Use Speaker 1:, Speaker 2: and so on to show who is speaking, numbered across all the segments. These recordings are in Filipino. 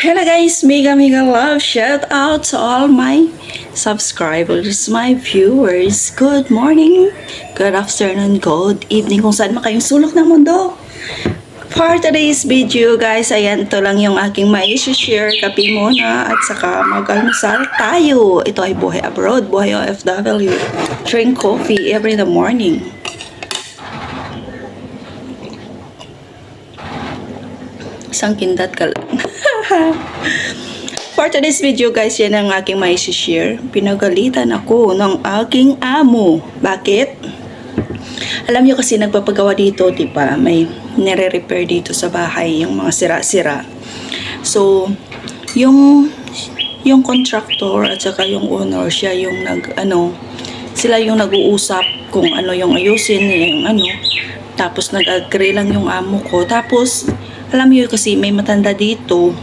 Speaker 1: Hello guys, mega mega love shout out to all my subscribers, my viewers. Good morning, good afternoon, good evening kung saan man kayong sulok ng mundo. For today's video guys, ayan to lang yung aking may share kape muna at saka mag-almusal tayo. Ito ay buhay abroad, buhay OFW. Drink coffee every the morning. Isang kindat ka lang. For today's video guys, yan ang aking may share. Pinagalitan ako ng aking amo. Bakit? Alam niyo kasi nagpapagawa dito, di ba? May nire-repair dito sa bahay, yung mga sira-sira. So, yung yung contractor at saka yung owner, siya yung nag, ano, sila yung nag-uusap kung ano yung ayusin, yung ano. Tapos nag-agree lang yung amo ko. Tapos, alam niyo kasi may matanda dito,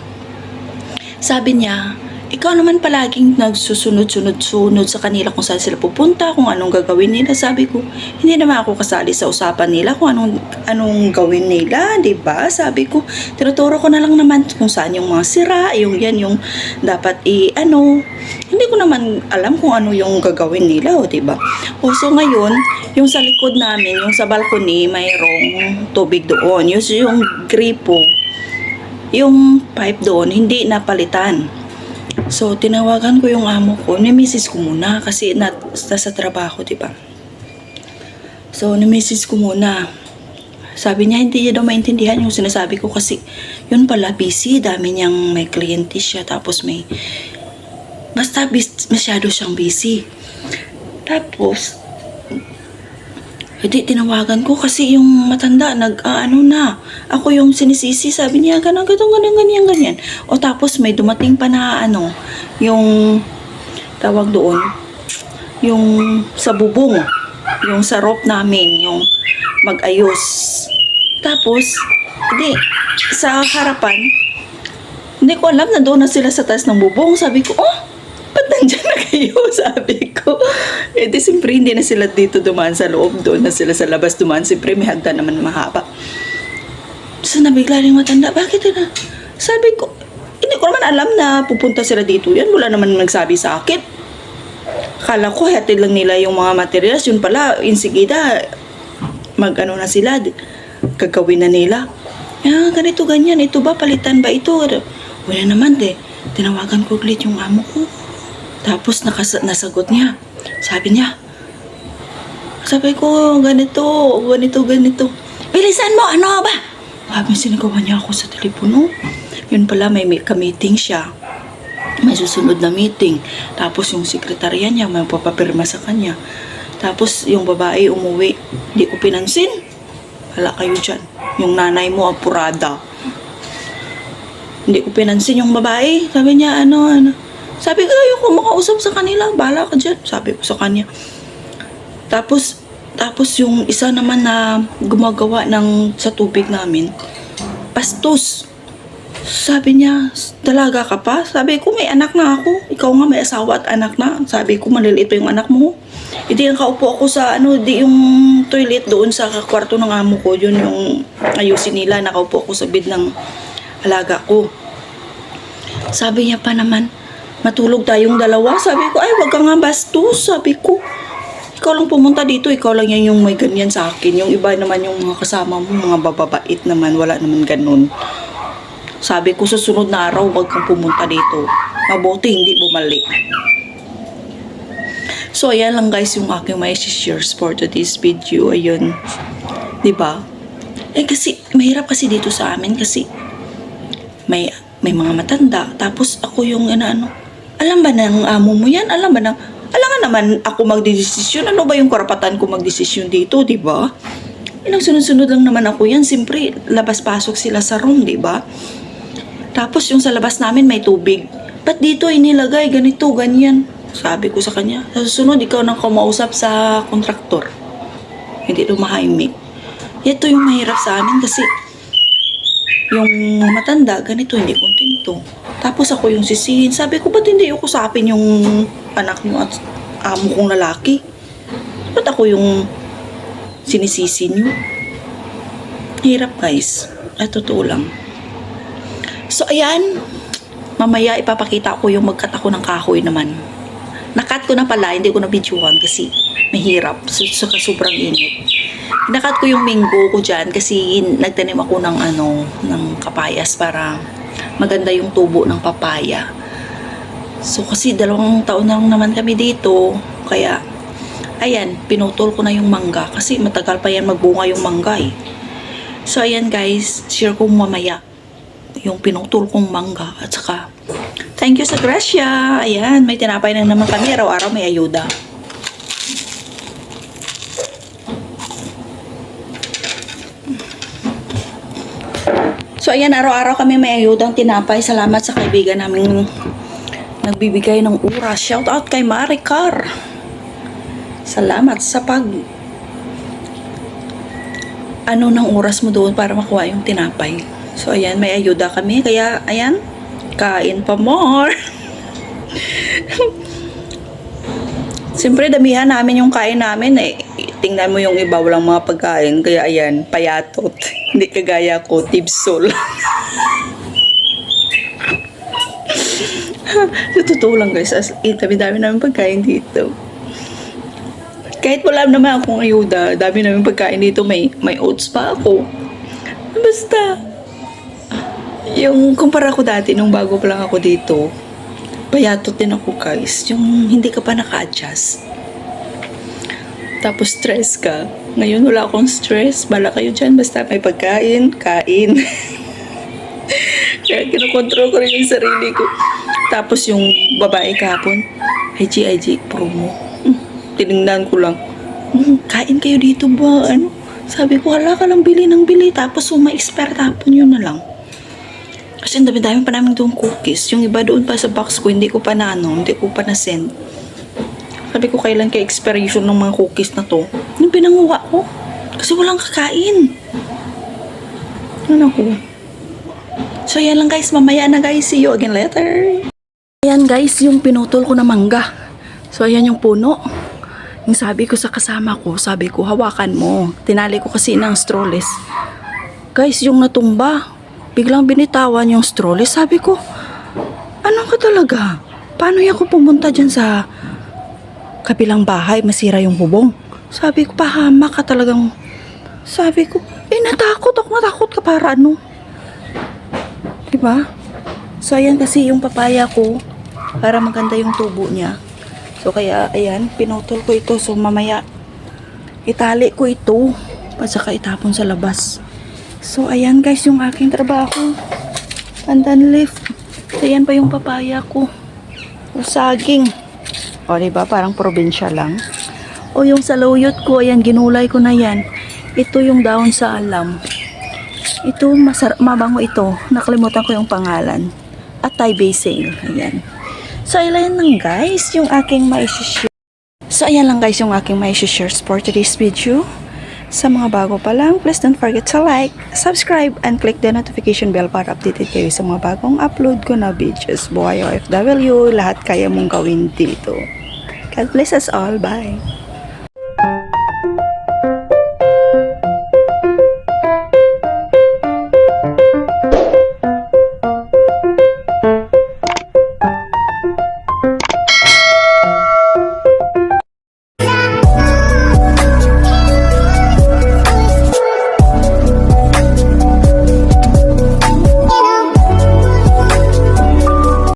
Speaker 1: sabi niya, ikaw naman palaging nagsusunod-sunod-sunod sa kanila kung saan sila pupunta, kung anong gagawin nila. Sabi ko, hindi naman ako kasali sa usapan nila kung anong, anong gawin nila, di ba? Sabi ko, tinuturo ko na lang naman kung saan yung mga sira, yung yan, yung dapat i, ano, hindi ko naman alam kung ano yung gagawin nila, o di ba? O so ngayon, yung sa likod namin, yung sa balcony, mayroong tubig doon. Yung, yung gripo, yung pipe doon, hindi napalitan. So, tinawagan ko yung amo ko. Ni-message ko muna kasi na, nasa trabaho, di ba? So, ni-message ko muna. Sabi niya, hindi niya daw maintindihan yung sinasabi ko kasi yun pala, busy. Dami niyang may kliyente siya. Tapos may, basta bis, masyado siyang busy. Tapos, hindi, tinawagan ko kasi yung matanda, nag, ah, na, ako yung sinisisi, sabi niya, ganun, ganun, ganun, ganyan, ganyan. O tapos may dumating pa na, ano, yung, tawag doon, yung sa bubong, yung sa rope namin, yung mag-ayos. Tapos, hindi, sa harapan, hindi ko alam na doon na sila sa taas ng bubong. Sabi ko, oh, ba't nandyan na kayo? Sabi ko. Eh di siyempre hindi na sila dito dumaan sa loob. Doon na sila sa labas dumaan. Siyempre may hagda naman mahaba. So nabigla rin matanda. Bakit na? Sabi ko, hindi ko naman alam na pupunta sila dito yan. Wala naman nagsabi sa akin. Kala ko hatid lang nila yung mga materials. Yun pala, insigida, mag-ano na sila. Gagawin na nila. Ah, ganito, ganyan. Ito ba? Palitan ba ito? Wala naman, de. Tinawagan ko ulit yung amo ko. Tapos nakas- nasagot niya. Sabi niya, sabi ko, ganito, ganito, ganito. Bilisan mo, ano ba? Sabi sinagawa niya ako sa telepono. Yun pala, may, may ka-meeting siya. May susunod na meeting. Tapos yung sekretarya niya, may papapirma sa kanya. Tapos yung babae umuwi. Hindi ko pinansin. Wala kayo dyan. Yung nanay mo, apurada. Hindi ko pinansin yung babae. Sabi niya, ano, ano. Sabi ko, ayoko makausap sa kanila. Bahala ka dyan. Sabi ko sa kanya. Tapos, tapos yung isa naman na gumagawa ng sa tubig namin, pastos. Sabi niya, talaga ka pa? Sabi ko, may anak na ako. Ikaw nga may asawa at anak na. Sabi ko, maliliit pa yung anak mo. Hindi yung kaupo ako sa, ano, di yung toilet doon sa kwarto ng amo ko. Yun yung ayusin nila. Nakaupo ako sa bed ng alaga ko. Sabi niya pa naman, matulog tayong dalawa. Sabi ko, ay, wag ka nga bastos. Sabi ko, ikaw lang pumunta dito, ikaw lang yan yung may ganyan sa akin. Yung iba naman yung mga kasama mo, mga bababait naman, wala naman ganun. Sabi ko, sa sunod na araw, wag kang pumunta dito. Mabuti, hindi bumalik. So, ayan lang guys yung aking may share for today's video. Ayun. ba? Eh kasi, mahirap kasi dito sa amin kasi may may mga matanda. Tapos ako yung ano, ano alam ba ng amo mo yan? Alam ba ng, alam nga naman ako magdidesisyon. Ano ba yung karapatan ko magdesisyon dito, di ba? Ilang sunod-sunod lang naman ako yan. Siyempre, labas-pasok sila sa room, di ba? Tapos yung sa labas namin may tubig. Ba't dito inilagay? Ganito, ganyan. Sabi ko sa kanya, sa susunod, ikaw nang kumausap sa kontraktor. Hindi lumahimik. Ito yung mahirap sa amin kasi yung matanda, ganito, hindi kontento. Tapos ako yung sisihin. Sabi ko, ba't hindi ako usapin yung anak mo at amo kong lalaki? Ba't ako yung sinisisi niyo? Hirap guys. At totoo lang. So, ayan. mamaya ipapakita ko yung magkat ako ng kahoy naman. Nakat ko na pala, hindi ko na videohan kasi mahirap. So, so, sobrang init. Nakat ko yung mango ko dyan kasi nagtanim ako ng ano, ng kapayas para maganda yung tubo ng papaya. So kasi dalawang taon na lang naman kami dito, kaya ayan, pinutol ko na yung mangga kasi matagal pa yan magbunga yung mangga eh. So ayan guys, share ko mamaya yung pinutol kong mangga at saka thank you sa Gracia. Ayan, may tinapay na naman kami araw-araw may ayuda. So ayan, araw-araw kami may ayudang tinapay. Salamat sa kaibigan namin nagbibigay ng oras. Shout out kay Maricar. Salamat sa pag ano ng oras mo doon para makuha yung tinapay. So ayan, may ayuda kami. Kaya ayan, kain pa more. Siyempre, damihan namin yung kain namin eh. Tingnan mo yung iba, walang mga pagkain. Kaya ayan, payatot. Hindi kagaya ko, tibsol. Sa totoo lang guys, as in, dami-dami namin pagkain dito. Kahit wala naman akong ayuda, dami namin pagkain dito, may, may oats pa ako. Basta, yung kumpara ko dati, nung bago pa lang ako dito, payatot din ako guys. Yung hindi ka pa naka-adjust. Tapos stress ka. Ngayon wala akong stress. Bala kayo dyan. Basta may pagkain, kain. Kaya kinokontrol ko rin yung sarili ko. Tapos yung babae kahapon, IG, IG, promo. Hmm, tinignan ko lang. Hmm, kain kayo dito ba? Ano? Sabi ko, hala ka lang bili ng bili. Tapos yung ma-expire tapon yun na lang. Kasi ang dami-dami pa namin doon cookies. Yung iba doon pa sa box ko, hindi ko pa na ano, hindi ko pa na-send. Sabi ko, kailan kay expiration ng mga cookies na to? Yung pinanguha ko. Kasi walang kakain. Ano ko? So, yan lang guys. Mamaya na guys. See you again later. Ayan guys, yung pinutol ko na mangga. So, ayan yung puno. Yung sabi ko sa kasama ko, sabi ko, hawakan mo. Tinali ko kasi ng strolles. Guys, yung natumba, biglang binitawan yung strolles. Sabi ko, ano ka talaga? Paano ako pumunta dyan sa kabilang bahay, masira yung bubong? Sabi ko, pahama ka talagang... Sabi ko, eh natakot ako, natakot ka para ano? Diba? So, ayan kasi yung papaya ko, para maganda yung tubo niya. So, kaya, ayan, pinutol ko ito. So, mamaya, itali ko ito. At saka itapon sa labas. So, ayan guys, yung aking trabaho. Pandan leaf. So, ayan pa yung papaya ko. O, saging. O, diba? Parang probinsya lang. O, yung saluyot ko, ayan, ginulay ko na yan. Ito yung daon sa alam. Ito, masar mabango ito. Nakalimutan ko yung pangalan. At Thai basil. Ayan. So, ayan lang guys, yung aking maishishare. So, ayan lang guys yung aking maishishare for today's video. Sa mga bago pa lang, please don't forget to like, subscribe, and click the notification bell para updated kayo sa mga bagong upload ko na videos. Buhay OFW, lahat kaya mong gawin dito. God bless us all. Bye!